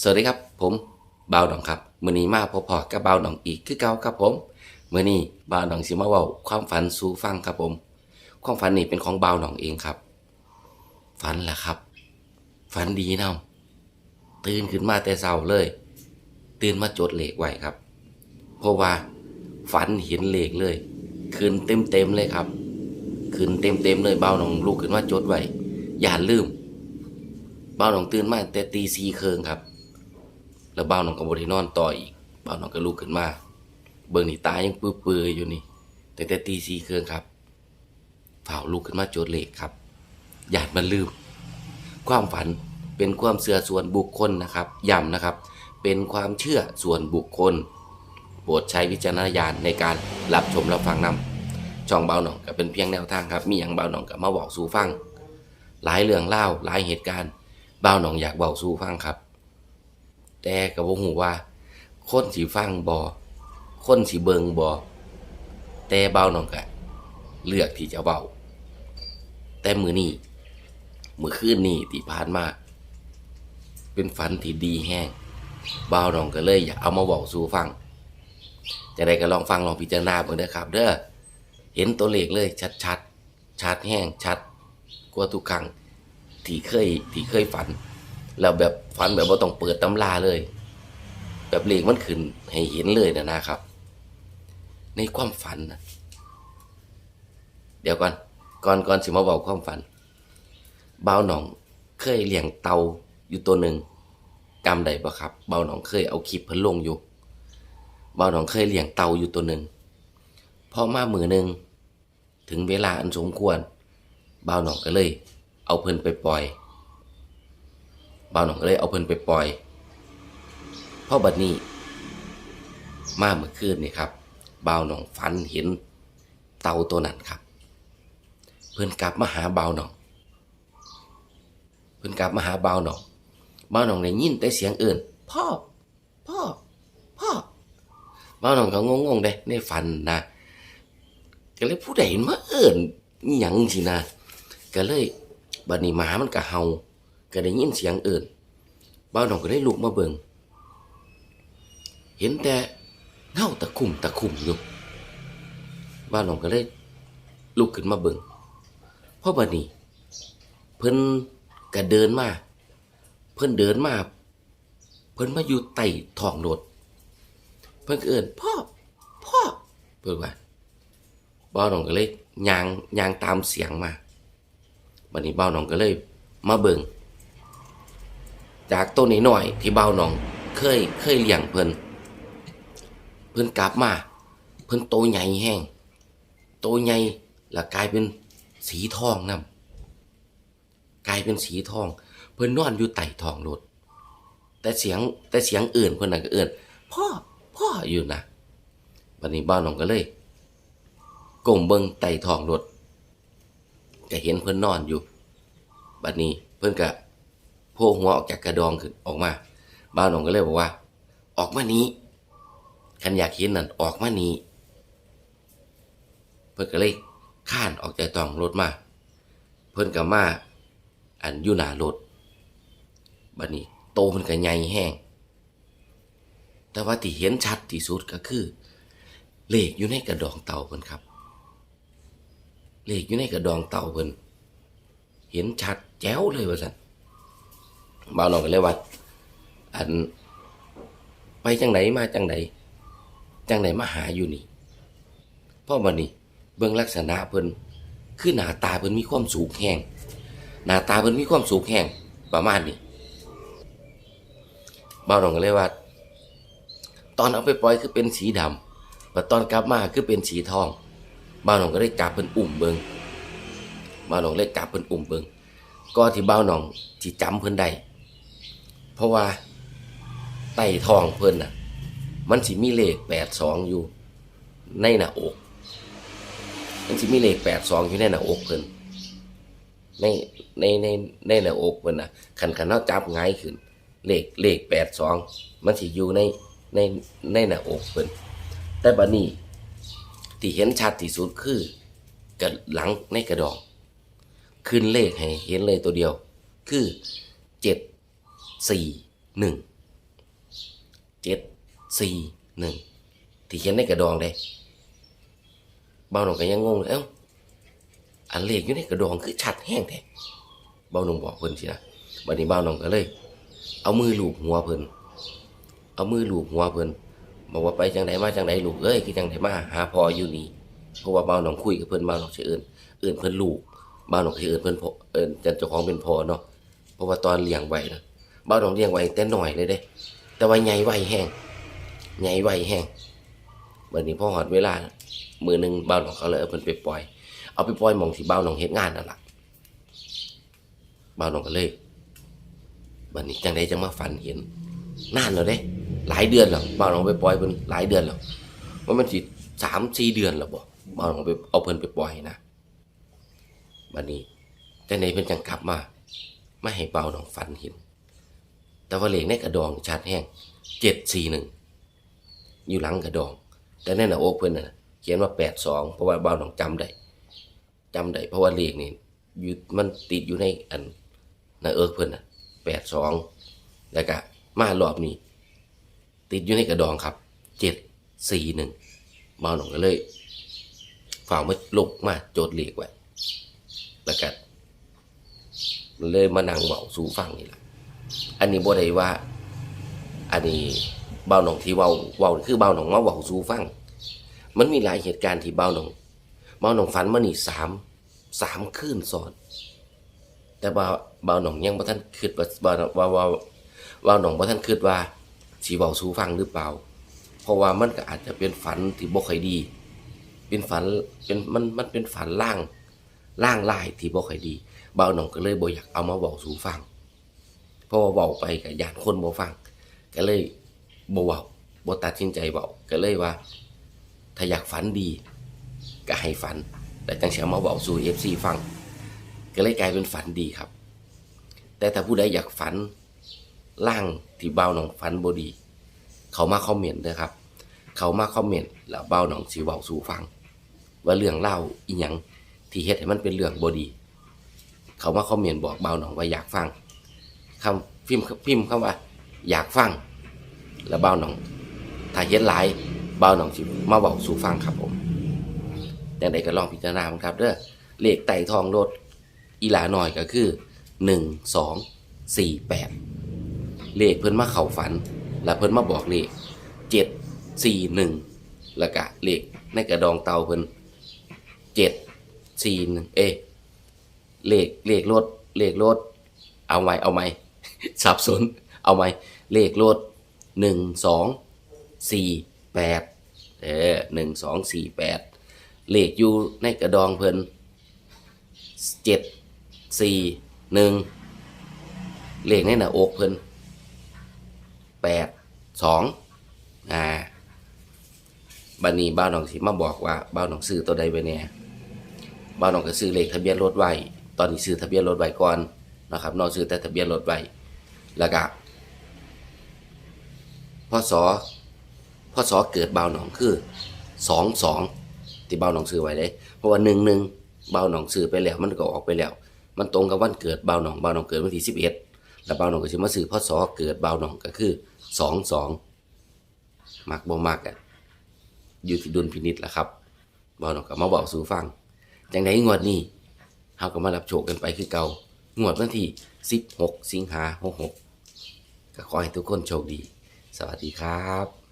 สวัสดีครับ ผมบาวดองครับมื้อนี้มาพบพอกับบาวดองอีกคือเก่าครับผมมื้อนี้บาวดองสิมาเว้าความฝันสู่ฟังครับผม ความฝันนี้เป็นของบาวดองเองครับ ฝันแหละครับ ฝันดีเนํตื่นขึ้นมาแต่เช้าเลย ตื่นมาจดเลขไว้ครับ เพราะว่าฝันเห็นเลขเลยขึ้นเต็มเต็มเลยครับขึ้นเต็มเต็มเลยบาวดองลุกขึ้นมาจดไว้อย่าลืมบ้าหนองตื่นมาแต่ตีสีเคิงครับ แล้วบ้าวหนองก็บได้นอนต่ออีกเบ้าวหนองก็ลุกขึ้นมา เบิ่งนี่ตายังเปื่อยๆอยู่นี่แต่แต่ตีสีเคิงครับฝ่าวลุกขึ้นมาโจดเลขครับอย่าดมันลืม ความฝันเป็นความเชื่อส่วนบุคคลนะครับย้ำนะครับ เป็นความเชื่อส่วนบุคคลโปรดใช้วิจารณญาณในการรับชมรับฟังนำช่องเบาหนองก็เป็นเพียงแนวทางครับ มีอย่างเบาหนองก็มาบอกสู่ฟัง หลายเรื่องเล่าหลายเหตุการณ์เบาหนองอยากเบาสู่ฟังครับ แต่กับวหูว่า คนสีฟังบอคนสีเบิงบอแต่เบาหน่องกะ เลือกที่จะเบาแต่มือนี้มือคืนนี้ที่ผ่านมาเป็นฝันที่ดีแห้งเบาหน่องก็เลยอยากเอามาเบาสู่ฟังจะได้ก็ลองฟังลองพิจารณาเบิ่งเด้อครับ เด้อเห็นตัวเลขเลยชัดชัดชัดแห้งชัด กว่าทุกครั้งที่เคยที่เคยฝัน แล้วแบบฝันแบบว่าต้องเปิดตำราเลย แบบเลขมันขึ้นให้เห็นเลยนะนะครับ ในความฝันนะเดี๋ยวก่อนก่อนก่อนสิมาบอกความฝันเบาหนองเคยเลี้ยงเตาอยู่ตัวหนึ่งจำได้ปะครับ เบาหนองเคยเอาคลิปเพิ่นลงอยู่เบาหนองเคยเลี้ยงเตาอยู่ตัวหนึ่งพอมามือหนึ่งถึงเวลาอันสมควรเบาหนองก็เลย เอาเพิ่นไปปล่อย บ่าวหนองก็เลยเอาเพิ่นไปปล่อยเพราะบัดนี้ มาเมื่อคืนนี่ครับบ่าวหนองฝันเห็นเต่าตัวนั้นครับ เพิ่นกลับมาหาบ่าวหนอง เพิ่นกลับมาหาบ่าวหนองบ่าวหนองได้ยินแต่เสียงเอื่นพ่อพ่อพ่อบ่าวหนองก็งงๆเด้ในฝันนะก็เลยผู้ใดมาเอิ่นอหยังสินะก็เลยบัดนี้หมามันก็เห่า ก็ได้ยินเสียงเอิ่นบ้าวหนองก็ได้ลุกมาเบิงเห็นแต่เงาตะคุ่มตะคุ่มอยู่บ้าวหนองก็เลยลุกขึ้นมาเบิงเพราะบัดนี้ เพิ่นก็เดินมา เพิ่นเดินมา เพิ่นมาอยู่ใต้ท้องรถเพิ่นก็เอิ้นพ่อพ่อเพิ่นว่าบ้าวหนองก็เลยยางยางตามเสียงมาบันนี้บ้าหนองก็เลยมาเบิง จากต้นนี้หน่อยที่เบ้าหนอง เคยเคยเลี้ยงเพิ่นเพิ่นกลับมา เพิ่นโตใหญ่แห้งโตใหญ่แล้วกลายเป็นสีทองนํกลายเป็นสีทอง เพิ่นนอนอยู่ใต้ท้องรถแต่เสียงแต่เสียงอื่นเพิ่นน่ะก็เอื่นพ่อพ่ออยู่นะบัดนี้บ้าหนองก็เลยก้มเบิ่งใต้ท้องรถก็เห็นเพื่นนอนอยู่บัดนี้เพื่นก็ โผล่หัวออกจากกระดองขึ้นออกมาบ้าวหนองก็เลยบอกว่า ออกมานี้คันอยากเห็นนั่นออกมานี้เพื่อนก็เลยข้านออกจากตองรถมา เพื่อนก็มาอันอยู่หนารถบัดนี้ โตมันก็ใหญ่แห้ง แต่ว่าที่เห็นชัดที่สุดก็คือ เลขอยู่ในกระดองเต่าเพิ่นครับ เลขอยู่ในกระดองเต่าเพิ่นเห็นชัดแจ๋วเลยว่าสัน บ่าวน้องก็เลยว่า อัน ไปจังไหนมาจังไหนจังไหนมาหาอยู่นี่พราะวันนี้เบื้องลักษณะเพิ่นคือหน้าตาเพิ่นมีความสูงแห้งหน้าตาเพิ่นมีความสูงแห้งประมาณนี้บ่าวน้องก็เลยว่า ตอนเอาไปปล่อยคือเป็นสีดำแต่ตอนกลับมาคือเป็นสีทองบ้าวหนองก็ได้จับเพิ่นอุ่มเบิงบ้าวหนองเลยจับเพิ่นอุ่มเบิงก็ที่บ้าวหนองที่จำเพิ่นได้ เพราะว่าไต้ทองเพิ่นน่ะ มันสิมีเลขแปดสองอยู่ ในหน้าอก มันสิมีเลขแปดสองอยู่ในหน้าอกเพิ่นในในในในหน้าอกเพิ่นน่ะขันขันเขาจับง่ายขึ้น เลขเลขแปดสองมันสิอยู่ในในในหน้าอกเพิ่นแต่บัดนี้ที่เห็นชัดที่สุดคือกระหลังในกระดอง ขึ้นเลขให้เห็นเลยตัวเดียว คือเจ็ด สี่หนึ่งเจ็ดสี่หนึ่งที่เขียนในกระดองเลยเบาหนองก็ยังงงเลยเอ้าอันเลขอยู่ในกระดองคือชัดแห้งแท้เบาหนองบอกเพิ่นสินะบัดนี้เบาหนองก็เลย เอามือลูบหัวเพิ่นเอามือลูบหัวเพิ่นบอกว่าไปจังไดมาจังไดลูกเอ้ยคือจังไดมาหาพ่ออยู่นี่เพราะว่าเบาหนองคุยกับเพิ่นเบาหน่องสิเอิ้นเอิ้นเพิ่นลูกเบาหนองสิเอิ้นเพิ่นพ่อเอิ้นจันเจ้าของเป็นพ่อเนาะเพราะว่าตอนเลี้ยงไว้นะ บ้าหนองเลี้ยงไว้แต่น้อยเลยเด้ แต่ว่าใหญ่ไวแห้งใหญ่ไวแห้งบัดนี้พ่อหอดเวลา มือหนึ่งเบาหนองเขาเลยเอาเพิ่นไปปล่อย เอาไปปล่อยมองที่เบาหนองเฮ็ดงานนั่นแหละเบาหนองก็เลยบัดนี้จังได้จังมาฝันเห็นนานแล้วเด้ หลายเดือนแล้วเบาหนองไปปล่อยเพิ่นหลายเดือนแล้วว่ามันสิสามสี่เดือนแล้วบ่เบาหนองไปเอาเพิ่นไปปล่อยนะบัดนี้จังไดเพิ่นจังกลับมาไมาให้เบาหนองฝันเห็น แต่ว่าเลขในกระดองชัดแห้งเจ็ดสี่หนึ่งอยู่หลังกระดอง แต่ในหน้าอกเพื่อนน่ะเขียนว่าแปดสองเพราะว่าบ้าวหนองจำได้จำได้เพราะว่าเลขนี่อยู่มันติดอยู่ในอันหน้าเอิกเพื่อนน่ะแปดสองแล้วก็มารอบนี้ ติดอยู่ในกระดองครับเจ็ดสี่หนึ่งบ้าวหนองก็เลยฝ่ากมาลุกมาโจทย์เลขไว้แล้วก็เลยมานั่งเบาสู่ฟังนี่แหละ อันนี้บ่ได้ว่า อันนี้เบาหนองที่เว้าเว้าคือเบาหนองมาเว้าสู่ฟัง มันมีหลายเหตุการณ์ที่เบาหนองเบาหนองฝันมานี่สามสามคืนซ้อน แต่ว่าเบาหนองยังบ่ทันคิดว่าว่าว่าว่าเบาหนองบ่ทันคิดว่าสิเว้าสูฟังหรือเปล่า เพราะว่ามันก็อาจจะเป็นฝันที่บ่ค่อยดี เป็นฝันเป็นมันมันเป็นฝันล่างล่างลายที่บ่ค่อยดี เบาหนองก็เลยบ่อยากเอามาเว้าสู่ฟัง เพราะว่าเบาไปกับยานคนบ่ฟัง ก็เลยบ่เว้าบ่ตัดสินใจเบาก็เลยว่า ถ้าอยากฝันดีก็ให้ฝัน แต่จังสิเอามาเว้าสู่ FC ฟัง ก็เลยกลายเป็นฝันดีครับ แต่ถ้าผู้ใดอยากฝันล่างที่เบาหนองฝันบ่ดี เขามาคอมเมนต์เด้อครับ เขามาคอมเมนต์แล้วเบาหนองสิเว้าสู่ฟัง ว่าเรื่องเล่าอีหยังที่เฮ็ดให้มันเป็นเรื่องบ่ดี เขามาคอมเมนต์บอกเบาหนองว่าอยากฟัง คำพิมพ์พิมพ์คำว่า อยากฟัง แล้วเบาหนองถ้าเห็นหลายเบาหนองสิมาบอกสู่ฟังครับผมอย่างใดก็ลองพิจารณาครับเด้อเลขไต่ทองรถอีหลาหน่อยก็คือหนึ่งสองสี่แปดเลขเพิ่นมาเข่าฝัน แล้วเพิ่นมาบอกเลขเจ็ดสี่หนึ่งแล้วก็เลขในกระดองเตาเพิ่นเจ็ดสี่หนึ่งเอ เลขเลขรถเลขรถเอาไหมเอาไหม สับสน เอาไหมเลขรถหนึ่งสองสี่แปดเออหนึ่งสองสี่แปดเลขอยู่ในกระดองเพิ่นเจ็ดสี่หนึ่งเลขในหน้าอกเพิ่นแปดสองอ่าบันนี้บ้าวหนองสิมาบอกว่าบ้าวหนองซื้อตัวใดไปแน่บ้าวหนองก็ซื้อเลขทะเบียนรถไว้ตอนนี้ซื้อทะเบียนรถไว้ก่อนนะครับนอกซื้อแต่ทะเบียนรถไว้ แล้วก็พศพศเกิดเบาหนองคือสองสองที่เบาหนองซื้อไว้เลยเพราะว่าหนึ่งหนึ่งเบาหนองซื้อไปแล้วมันก็ออกไปแล้ว มันตรงกับวันเกิดเบาหนองเบาหนองเกิดวันที่สิบเอ็ดแล้วเบาหนองก็ซื้อมาซื้อพศเกิดเบาหนองก็คือสองสองมักบ่มักอะอยู่ที่ดุลพินิจแหละครับเบาหนองก็มาบอกสู่ฟังจังไดงวดนี้เฮาก็มารับโชคกันไปคือเก่างวดวันที่16 สิงหา66 ก็ขอให้ทุกคนโชคดี สวัสดีครับ